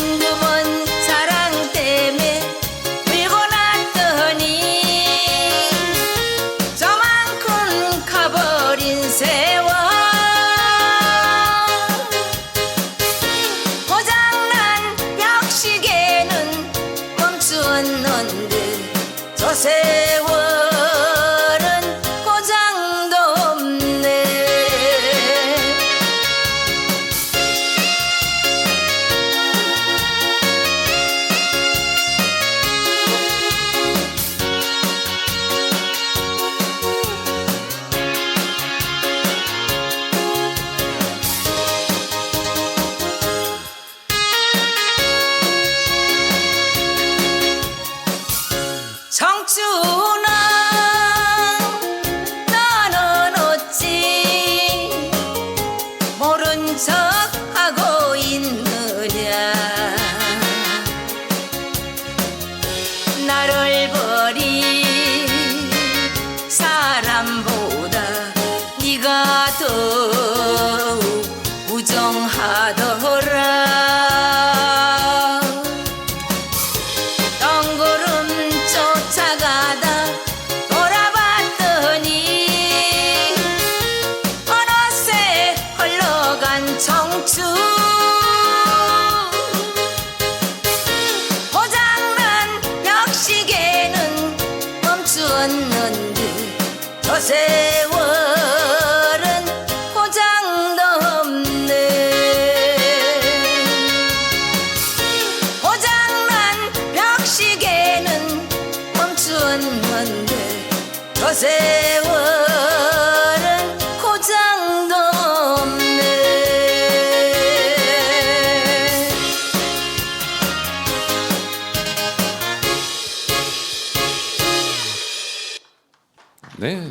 한겨번 사랑 때문에 밀고 났더니 저만큼 가버린 세월. 고장난 벽시계는 멈추었는데 저 세월. 청춘아 저 세월은 고장도 없네. 고장난 벽시계는 멈추었는데 저 세월 ね。